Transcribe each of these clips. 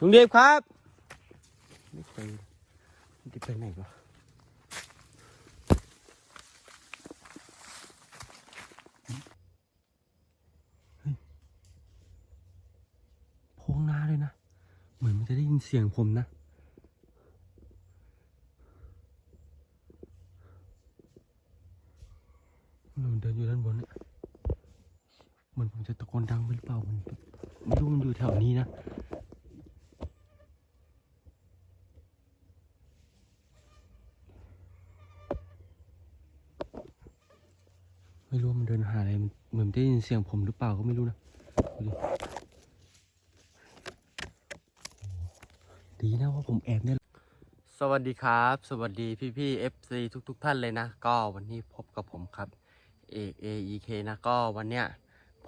ลุงเดฟครับไม่เคยลุงเดไปไหนวะพงนาเลยนะ เหมือนมันจะได้ยินเสียงผมนะมันเดินอยู่ด้านบนเนี่ยเหมือนผมจะตะโกนดังไปหรือเปล่ามันไม่รู้มันอยู่แถวนี้นะ ไม่รู้ว่ามันเดินหาอะไรเหมือนได้ยินเสียงผมหรือเปล่าก็ไม่รู้นะด,ดีนะว่าผมแอบเนี่ยสวัสดีครับ สวัสดีพี่พี่ๆ FC ทุกทุกๆท่านเลยนะ ก็วันนี้พบกับผมครับเอก AEK นะก็วันเนี้ย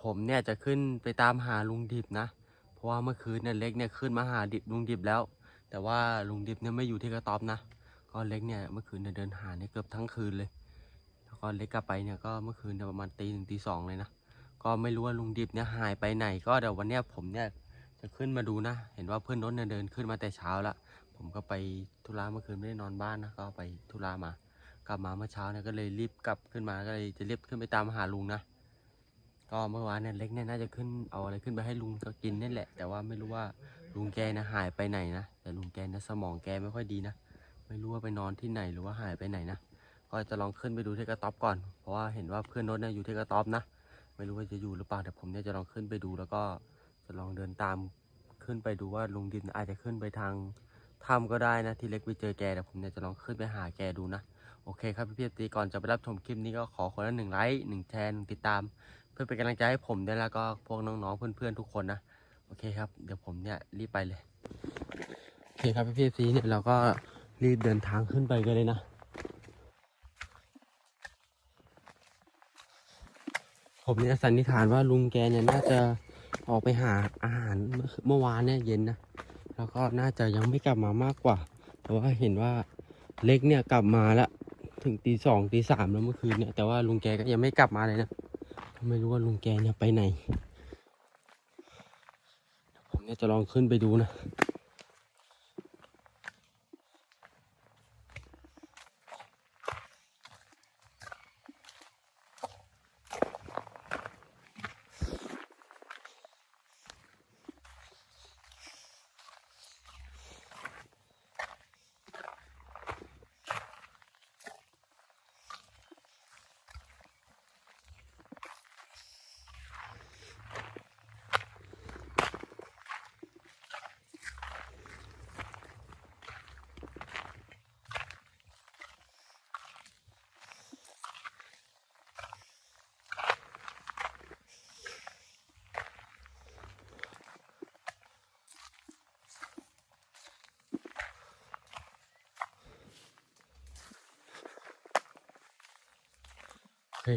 ผมเนี่ยจะขึ้นไปตามหาลุงดิบนะ เพราะว่าเมื่อคืนเนี่ยเล็กเนี่ยขึ้นมาหาดิบลุงดิบแล้ว แต่ว่าลุงดิบเนี่ยไม่อยู่ที่กระต๊อบนะ ก็เล็กเนี่ยเมื่อคืนเนี่ยเดินหาเนี่ยเกือบทั้งคืนเลย แล้วก็เล็กกลับไปเนี่ยก็เมื่อคืนประมาณตีหนึ่งตีสองเลยนะก็ไม่รู้ว่าลุงดิบเนี่ยหายไปไหน ก็เดี๋ยววันเนี้ยผมเนี่ยจะขึ้นมาดูนะ เห็นว่าเพื่อนรถเนี่ยเดินขึ้นมาแต่เช้าละผมก็ไปธุระเมื่อคืนไม่ได้นอนบ้านนะก็ไปธุระมากลับมาเมื่อเช้าเนี่ยก็เลยรีบกลับขึ้นมาก็เลยจะรีบขึ้นไปตามหาลุงนะก็เมื่อวานเนี่ยเล็กเนี่ยน่าจะขึ้นเอาอะไรขึ้นไปให้ลุงก็กินนี่แหละ แต่ว่าไม่รู้ว่าลุงแกนะหายไปไหนนะแต่ลุงแกนะสมองแกไม่ค่อยดีนะ ไม่รู้ว่าไปนอนที่ไหนหรือว่าหายไปไหนนะ ก็จะลองขึ้นไปดูที่กระต๊อบก่อน เพราะว่าเห็นว่าเพื่อนรถเนี่ยอยู่ที่กระต๊อบนะ ไม่รู้ว่าจะอยู่หรือเปล่าแต่ผมเนี่ยจะลองขึ้นไปดูแล้วก็จะลองเดินตามขึ้นไปดูว่าลุงดินอาจจะขึ้นไปทางถ้ำก็ได้นะที่เล็กไปเจอแกแต่ผมเนี่ยจะลองขึ้นไปหาแกดูนะโอเคครับพี่เพียตีก่อนจะไปรับชมคลิปนี้ก็ขอคนละหนึ่งไลค์หนึ่งแชร์หนึ่งติดตาม เพื่อเป็นกำลังใจให้ผมด้วยแล้วก็พวกน้องๆเพื่อนๆทุกคนนะโอเคครับ เดี๋ยวผมเนี่ยรีบไปเลยโอเคครับพี่เพียตีเนี่ยเราก็รีบเดินทางขึ้นไปกันเลยนะ ผมเนี่ยสันนิษฐานว่าลุงแกเนี่ยน่าจะออกไปหาอาหารเมื่อวานเนี่ยเย็นนะ แล้วก็น่าจะยังไม่กลับมามากกว่า แต่ว่าเห็นว่าเล็กเนี่ยกลับมาแล้วถึงตีสองตีสามแล้วเมื่อคืนเนี่ยแต่ว่าลุงแกก็ยังไม่กลับมาเลยนะไม่รู้ว่าลุงแกเนี่ยไปไหน ผมเนี่ยจะลองขึ้นไปดูนะ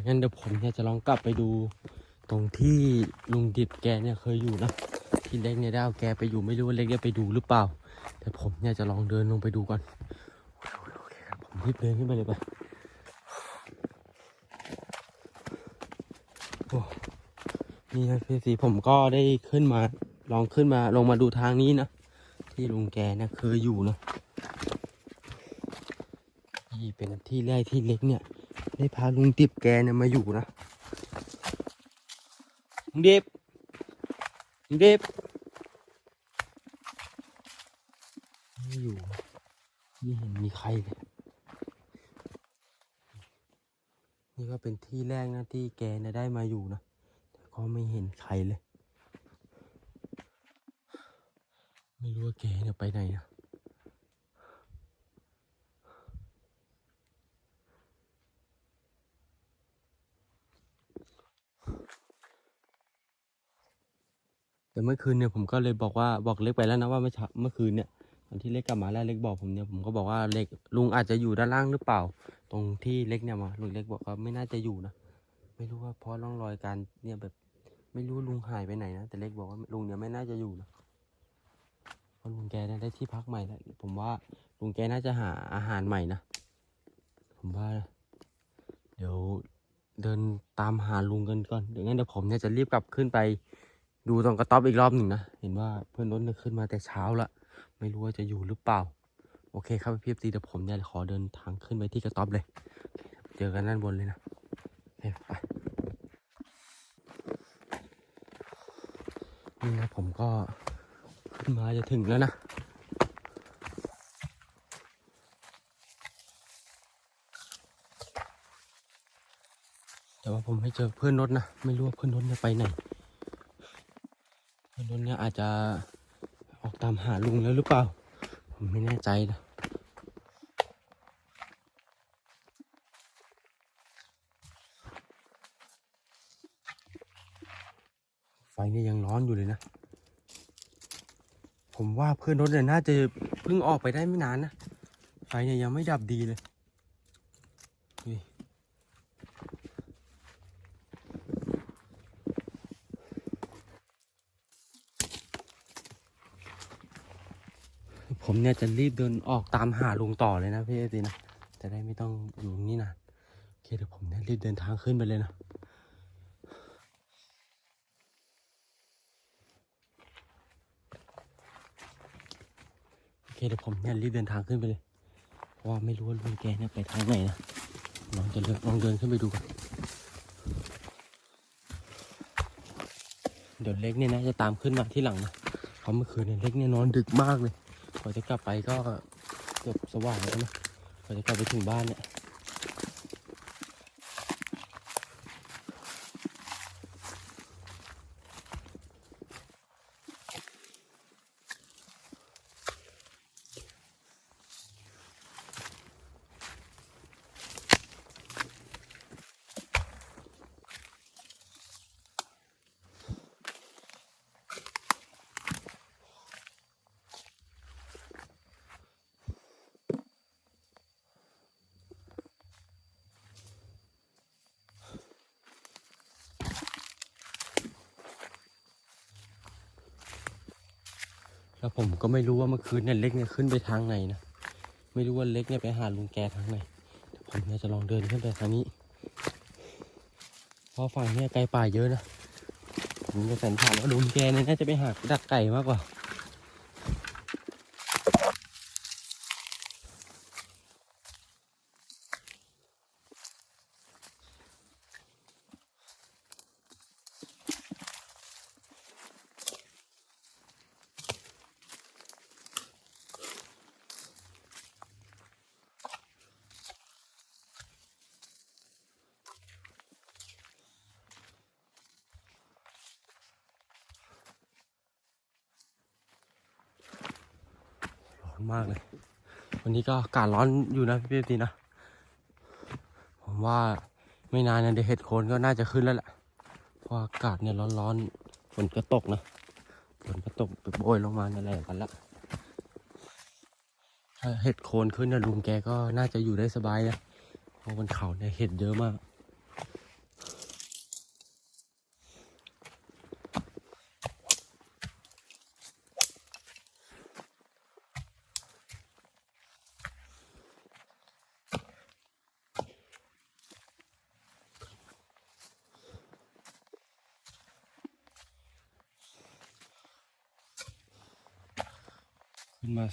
งั้นเดี๋ยวผมเนี่ยจะลองกลับไปดูตรงที่ลุงดิบแกเนี่ยเคยอยู่นะที่เล็กเนี่ยได้เอาแกไปอยู่ไม่รู้ว่าเล็กได้ไปดูหรือเปล่า แต่ผมเนี่ยจะลองเดินลงไปดูก่อนโอเคครับผมรีบเดินขึ้นไปเลยไปโอ้นี่นะพี่สีผมก็ได้ขึ้นมาลองขึ้นมาลงมาดูทางนี้นะที่ลุงแกเนี่ยเคยอยู่นะนี่เป็นที่แรกที่เล็กเนี่ย ได้พาลุงดิบแกเนี่ยมาอยู่นะลุงดิบลุงดิบไม่อยู่ไม่เห็นมีใครเลยนี่ก็เป็นที่แรกนะที่แกเนี่ยได้มาอยู่นะ แต่ก็ไม่เห็นใครเลย ไม่รู้ว่าแกเนี่ยไปไหนนะ แต่เมื่อคืนเนี่ยผมก็เลยบอกว่าบอกเล็กไปแล้วนะว่าเมื่อเช้าเมื่อคืนเนี่ยตอนที่เล็กกลับมาแล้วเล็กบอกผมเนี่ยผมก็บอกว่าเล็กลุงอาจจะอยู่ด้านล่างหรือเปล่า ตรงที่เล็กเนี่ยมาลุงเล็กบอกว่าไม่น่าจะอยู่นะไม่รู้ว่าเพราะร่องรอยการเนี่ยแบบ ไม่รู้ลุงหายไปไหนนะแต่เล็กบอกว่าลุงเนี่ยไม่น่าจะอยู่นะเพราะลุงแกได้ที่พักใหม่แล้วผมว่าลุงแกน่าจะหาอาหารใหม่นะผมว่า เดี๋ยวเดินตามหาลุงกันก่อนเดี๋ยวงั้นเดี๋ยวผมเนี่ยจะรีบกลับขึ้นไป ดูตรงกระต๊อบอีกรอบหนึ่งนะ เห็นว่าเพื่อนรถเนี่ยขึ้นมาแต่เช้าละ ไม่รู้ว่าจะอยู่หรือเปล่า โอเคครับพี่พีเดี๋ยวผมเนี่ยขอเดินทางขึ้นไปที่กระต๊อบเลย เจอกันด้านบนเลยนะเคไปนี่นะผมก็ขึ้นมาจะถึงแล้วนะแต่ว่าผมไม่เจอเพื่อนรถนะ ไม่รู้ว่าเพื่อนรถเนี่ยไปไหน เพื่อนรถเนี่ยอาจจะออกตามหาลุงแล้วหรือเปล่า ผมไม่แน่ใจนะไฟเนี่ยยังร้อนอยู่เลยนะ ผมว่าเพื่อนรถเนี่ยน่าจะเพิ่งออกไปได้ไม่นานนะ ไฟเนี่ยยังไม่ดับดีเลย ผมเนี่ยจะรีบเดินออกตามหาลุงต่อเลยนะพี่เอซีนะจะได้ไม่ต้องอยู่นี่นานโอเคเดี๋ยวผมเนี่ยรีบเดินทางขึ้นไปเลยนะโอเคเดี๋ยวผมเนี่ยรีบเดินทางขึ้นไปเลยเพราะว่าไม่รู้ว่าลุงแกเนี่ยไปทางไหนนะลองจะเดินลองเดินขึ้นไปดูกันเดี๋ยวเล็กเนี่ยนะจะตามขึ้นมาที่หลังนะเพราะเมื่อคืนเนี่ยเล็กเนี่ยนอนดึกมากเลย กว่าจะกลับไปก็เกือบสว่างแล้วนะกว่าจะกลับไปถึงบ้านเนี่ย แล้วผมก็ไม่รู้ว่าเมื่อคืนเนี่ยเล็กเนี่ยขึ้นไปทางไหนนะ ไม่รู้ว่าเล็กเนี่ยไปหาลุงแกทางไหนผมเนี่ยจะลองเดินขึ้นไปทางนี้ เพราะฝั่งเนี่ยไกลป่าเยอะนะผมจะสันนิษฐานว่าลุงแกเนี่ยน่าจะไปหาดักไก่มากกว่า มากเลย วันนี้ก็อากาศร้อนอยู่นะพี่ตีนะ ผมว่าไม่นานนะเดี๋ยวเห็ดโคนก็น่าจะขึ้นแล้วแหละเพราะอากาศเนี่ยร้อนๆฝนก็ตกนะฝนก็ตกไปโบยลงมาอะไรกันละถ้าเห็ดโคนขึ้นนะลุงแกก็น่าจะอยู่ได้สบายนะเพราะบนเขาเนี่ยเห็ดเยอะมาก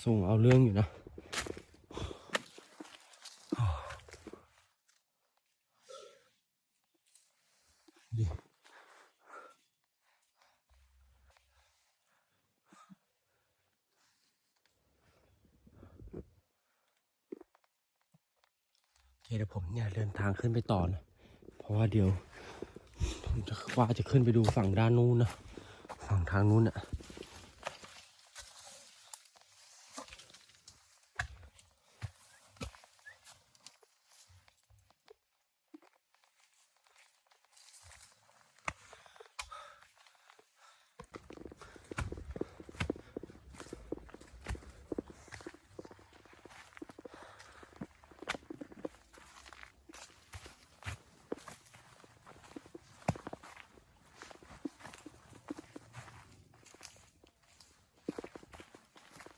ส่งเอาเรื่องอยู่นะโอเคเดี๋ยวผมเนี่ยเดินทางขึ้นไปต่อนะ เพราะว่าเดี๋ยวผมจะว่าจะขึ้นไปดูฝั่งด้านนู้นนะ ฝั่งทางนู้นน่ะ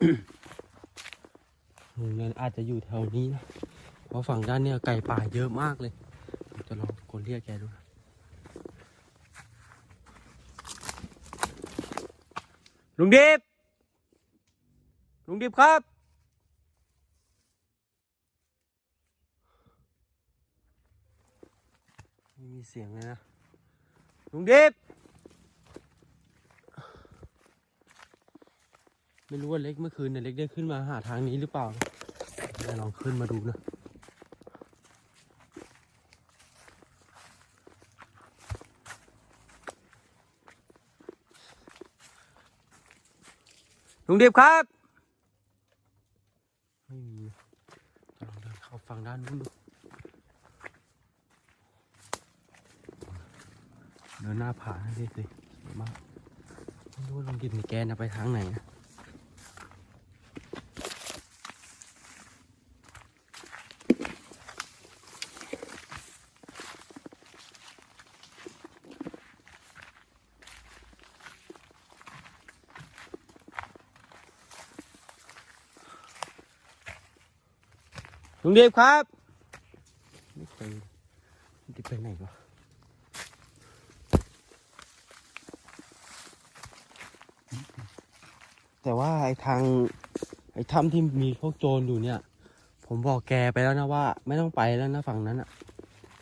ลุงเนี่ยอาจจะอยู่แถวนี้นะ เพราะฝั่งด้านเนี่ยไก่ป่าเยอะมากเลย จะลองกนเรียกแกดูนะลุงดิบ ลุงดิบครับ ไม่มีเสียงเลยนะ ลุงดิบ ไม่รู้ว่าเล็กเมื่อคืนเนี่ยเล็กได้ขึ้นมาหาทางนี้หรือเปล่าลองขึ้นมาดูนะลุงเดิบครับไม่มีลองเดินเข้าฝั่งด้านนู้นดูเดินหน้าผาให้ดิสิสวยมากไม่รู้ว่าลุงดิบมีแกนะไปทางไหนนะ ลุงเดิบครับไม่เคยลุงดิไปไหนวะแต่ว่าไอ้ทางไอ้ถ้ำที่มีพวกโจรอยู่เนี่ย ผมบอกแกไปแล้วนะว่า ไม่ต้องไปแล้วนะฝั่งนั้นอะ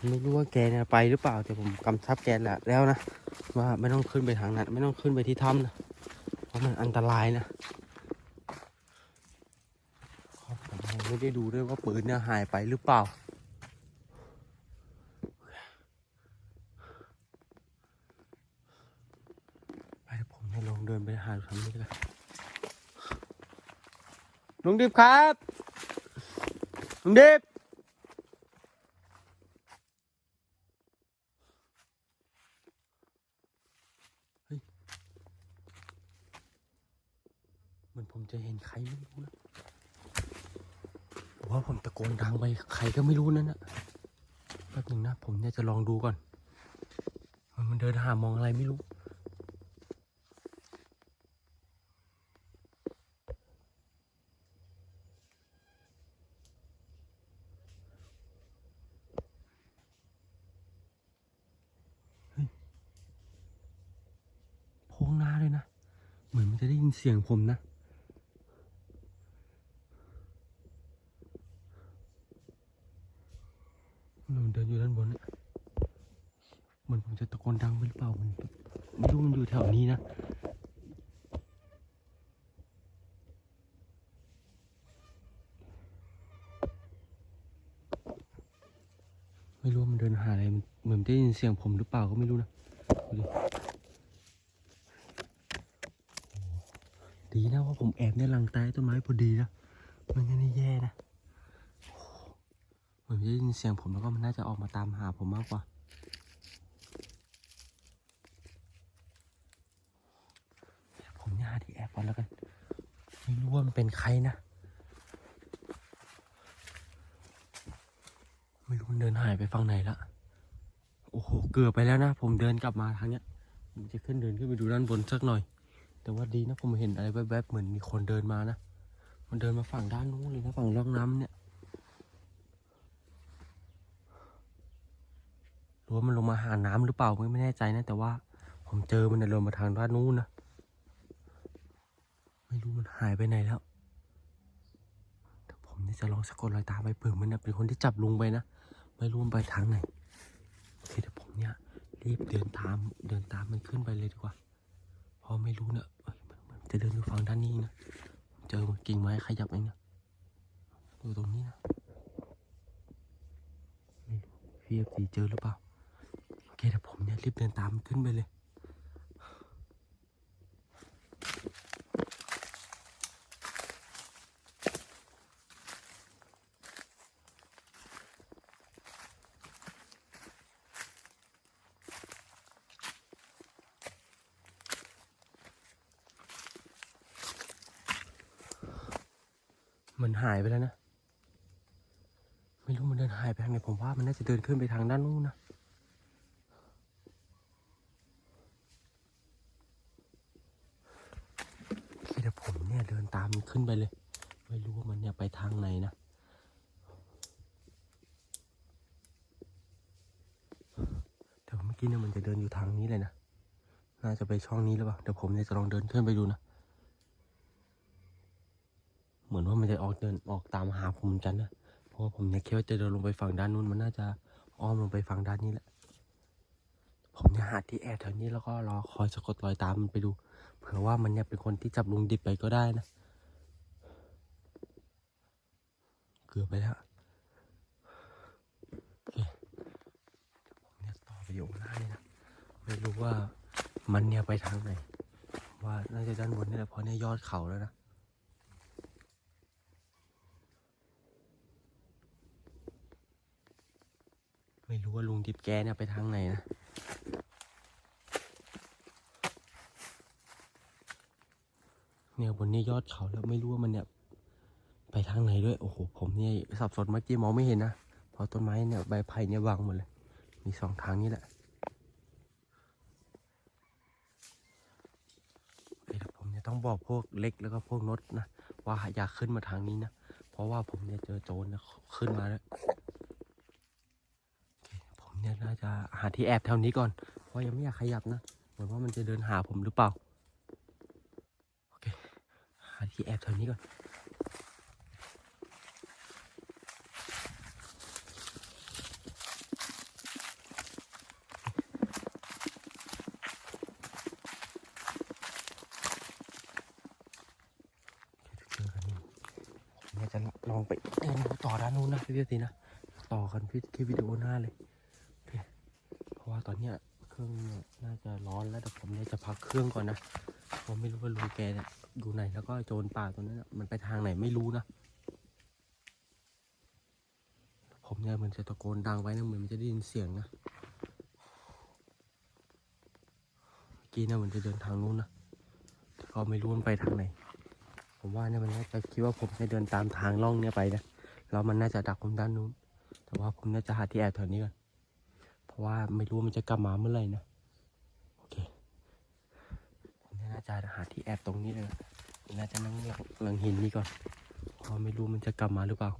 ไม่รู้ว่าแกเนี่ยไปหรือเปล่าแต่ผมกำชับแกแหละแล้วนะว่าไม่ต้องขึ้นไปทางนั้น ไม่ต้องขึ้นไปที่ถ้ำนะเพราะมันอันตรายนะครับผมยัง ไม่ได้ดูด้วยว่าปืนเนี่ยหายไปหรือเปล่า ไปเดี๋ยวผมจะลองเดินไปหาทางนี้กันลุงดิบครับลุงดิบ เฮ้ย เหมือนผมจะเห็นใครไม่รู้นะหรือว่าผมตะโกนดังไป ใครก็ไม่รู้นั่นนะแป๊บหนึ่งนะ ผมเนี่ยจะลองดูก่อน มันเดินหามองอะไรไม่รู้ โพงหน้าเลยนะ เหมือนมันจะได้ยินเสียงผมนะ มันเดินอยู่ด้านบนเนี่ยเหมือนผมจะตะโกนดังไปหรือเปล่ามันไม่รู้มันอยู่แถวนี้นะไม่รู้มันเดินหาอะไรเหมือนได้ยินเสียงผมหรือเปล่าก็ไม่รู้นะดูดีนะว่าผมแอบในหลังใต้ต้นไม้พอดีนะมันก็ไม่แย่นะ มือนได้ยินเสียงผมแล้วก็มันน่าจะออกมาตามหาผมมากกว่า ผมเนี่ยหาที่แอบก่อนแล้วกัน ไม่รู้ว่ามันเป็นใครนะ ไม่รู้มันเดินหายไปฝั่งไหนละ โอ้โห เกือบไปแล้วนะ ผมเดินกลับมาทางเนี้ย ผมจะขึ้นเดินขึ้นไปดูด้านบนสักหน่อย แต่ว่าดีนะผมเห็นอะไรแวบๆเหมือนมีคนเดินมานะ มันเดินมาฝั่งด้านนู้นเลยนะฝั่งร่องน้ำเนี่ยหรือว่า มันลงมาหาน้ำหรือเปล่าไม่แน่ใจนะ แต่ว่า ผมเจอมันเดินลงมาทางด้านนู้นนะไม่รู้มันหายไปไหนแล้วแต่ผมนี่จะลองสะกดรอยตามไปเผื่อมันนะเป็นคนที่จับลุงไปนะไม่รู้มันไปทางไหนโอเคเดี๋ยวผมเนี่ย รีบเดินตามเดินตามมันขึ้นไปเลยดีกว่าเพราะไม่รู้เนี่ยเอ้ยมันจะเดินอยู่ฝั่งด้านนี้นะเจอกิ่งไม้ขยับเองนะอยู่ตรงนี้นะพี่เอฟซีเจอหรือเปล่า เคเดี๋ยวผมเนี่ยรีบเดินตามขึ้นไปเลยมันหายไปแล้วนะ ไม่รู้มันเดินหายไปทางไหนผมว่ามันน่าจะเดินขึ้นไปทางด้านนู้นนะ คิดว่าผมเนี่ยเดินตามมัน ขึ้นไปเลย ไม่รู้ว่ามันเนี่ยไปทางไหนนะแต่เมื่อกี้เนี่ยมันจะเดินอยู่ทางนี้เลยนะน่าจะไปช่องนี้หรือเปล่าเดี๋ยวผมเนี่ยจะลองเดินขึ้นไปดูนะเหมือนว่ามันจะออกเดินออกตามหาผมเหมือนกันนะเพราะว่าผมเนี่ยคิดว่าจะเดินลงไปฝั่งด้านนู้นมันน่าจะอ้อมลงไปฝั่งด้านนี้แหละผมเนี่ยหาที่แอบแถวนี้แล้วก็รอคอยสะกดรอยตามมันไปดู เผื่อว่ามันเนี่ยเป็นคนที่จับลุงดิบไปก็ได้นะ เกือบไปแล้วเนี่ยต่อไปอยู่หน้านี่นะ ไม่รู้ว่ามันเนี่ยไปทางไหน ว่าน่าจะด้านบนนี่แหละเพราะเนี่ยยอดเขาแล้วนะไม่รู้ว่าลุงดิบแกเนี่ยไปทางไหนนะเนี่ยบนนี้ยอดเขาแล้วไม่รู้ว่ามันเนี่ย ไปทางไหนด้วย โอ้โห ผมเนี่ยสับสนเมื่อกี้มองไม่เห็นนะ เพราะต้นไม้เนี่ยใบไผ่เนี่ยบังหมดเลย มีสองทางนี้แหละเดี๋ยวผมเนี่ยต้องบอกพวกเล็กแล้วก็พวกนดนะ ว่าอย่าขึ้นมาทางนี้นะ เพราะว่าผมเนี่ยเจอโจรนะขึ้นมาแล้วผมเนี่ยน่าจะหาที่แอบแถวนี้ก่อน เพราะยังไม่อยากขยับนะเหมือนว่ามันจะเดินหาผมหรือเปล่า โอเค หาที่แอบแถวนี้ก่อน เจอกันนี่ผมเนี่ย จะลองไปเดินดูต่อด้านนู้นนะพี่พี่ตีนะต่อกันพี่คลิปวิดีโอหน้าเลยโอเคเพราะว่าตอนเนี้ยเครื่องน่าจะร้อนแล้วแต่ผมเนี่ยจะพักเครื่องก่อนนะผมไม่รู้ว่าลุงแกเนี่ยอยู่ไหนแล้วก็โจรป่าตัวนั้นมันไปทางไหนไม่รู้นะผมเนี่ยมันจะตะโกนดังไว้นะเหมือนมันจะได้ยินเสียงนะกี้เนี่ยมันจะเดินทางนู้นนะแต่ก็ไม่รู้มันไปทางไหน ผมว่าเนี่ยมันน่าจะคิดว่าผมจะเดินตามทางล่องเนี่ยไปนะแล้วมันน่าจะดักผมด้านนู้น แต่ว่าผมน่าจะหาที่แอบแถวนี้ก่อนเพราะว่าไม่รู้มันจะกลับมาเมื่อไหร่นะโอเคผมน่าจะหาที่แอบตรงนี้เลยนะผมน่าจะนั่งหลังหินนี่ก่อนเพราะไม่รู้มันจะกลับมาหรือเปล่า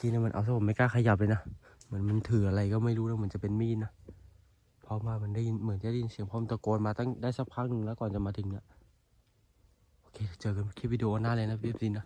จริงๆนะมันเอาซะผมไม่กล้าขยับเลยนะเหมือนมันถืออะไรก็ไม่รู้นะเหมือนจะเป็นมีดนะเพราะว่ามันได้ยินเหมือนจะได้ยินเสียงพร้อมตะโกนมาตั้งได้สักพักหนึ่งแล้วก่อนจะมาถึงเนี่ย เจอกันคลิปวิดีโอหน้าเลยนะพี่ซีนะ